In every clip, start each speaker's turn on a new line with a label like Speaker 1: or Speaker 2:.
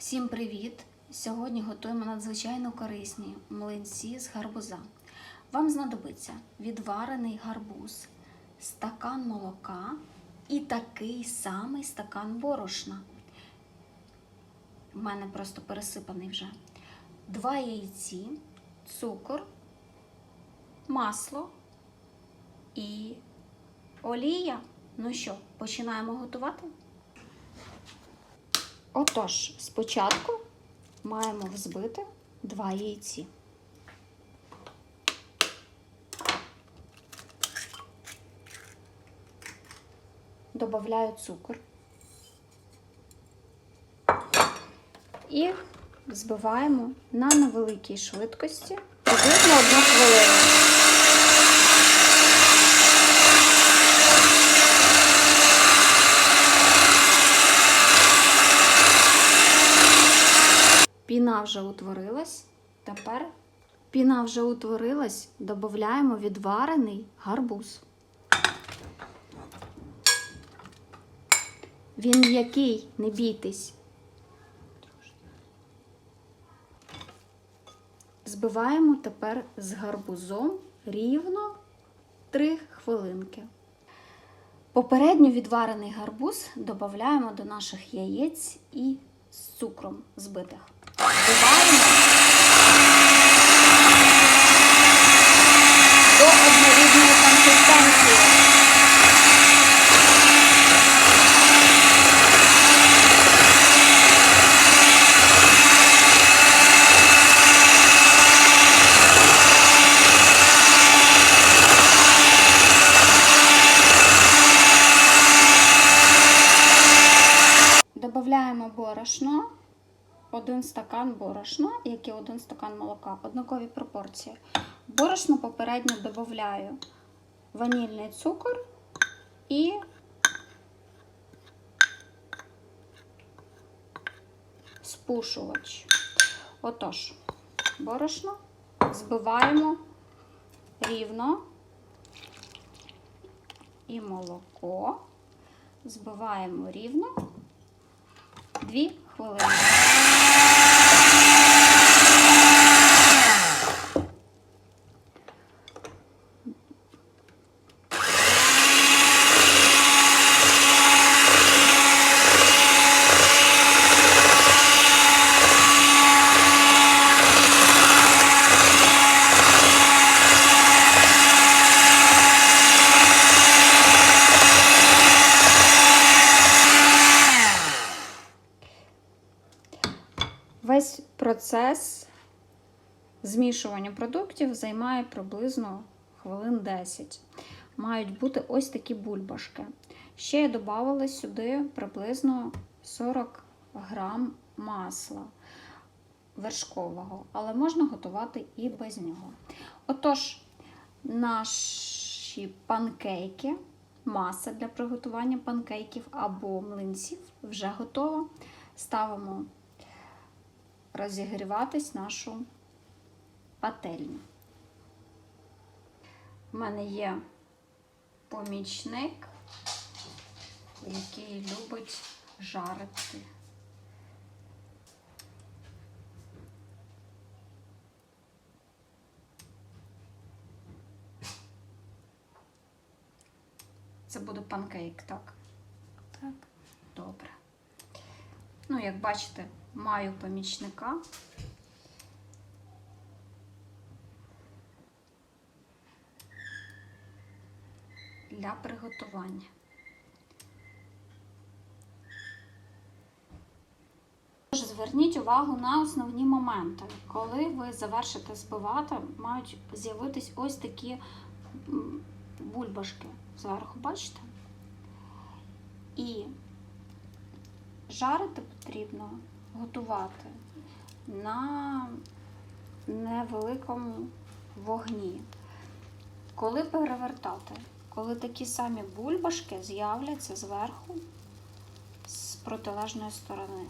Speaker 1: Всім привіт! Сьогодні готуємо надзвичайно корисні млинці з гарбуза. Вам знадобиться відварений гарбуз, стакан молока і такий самий стакан борошна. У мене просто пересипаний вже. Два яйці, цукор, масло і олія. Ну що, починаємо готувати? Отож, спочатку маємо взбити два яйці. Добавляю цукор і взбиваємо на невеликій швидкості приблизно Піна вже утворилась. Тепер піна вже утворилась, додаємо відварений гарбуз. Він м'який, не бійтесь. Збиваємо тепер з гарбузом рівно 3 хвилинки. Попередньо відварений гарбуз додаємо до наших яєць і з цукром збитих. Збиваємо до однорідної консистенції. Додаємо борошно, один стакан борошна, як і один стакан молока, однакові пропорції. Борошно попередньо додаю ванільний цукор і спушувач. Отож, борошно збиваємо рівно і молоко збиваємо рівно. Дві хвилини. Весь процес змішування продуктів займає приблизно хвилин 10. Мають бути ось такі бульбашки. Ще я додавала сюди приблизно 40 грам масла вершкового, але можна готувати і без нього. Отож, наші панкейки, маса для приготування панкейків або млинців вже готова. Ставимо розігріватись нашу пательню. У мене є помічник, який любить жарити. Це буде панкейк, так? Так, добре. Ну, як бачите, маю помічника. Для приготування. Тож Зверніть увагу на основні моменти. Коли ви завершите збивати, мають з'явитись ось такі бульбашки зверху, бачите? І жарити потрібно готувати на невеликому вогні. Коли перевертати, коли такі самі бульбашки з'являться зверху з протилежної сторони.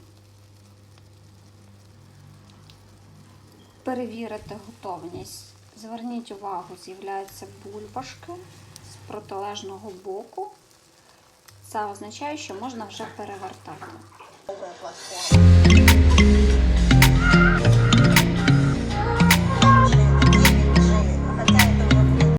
Speaker 1: Перевірити готовність. Зверніть увагу, з'являються бульбашки з протилежного боку. Це означає, що можна вже перевертати.
Speaker 2: Thank.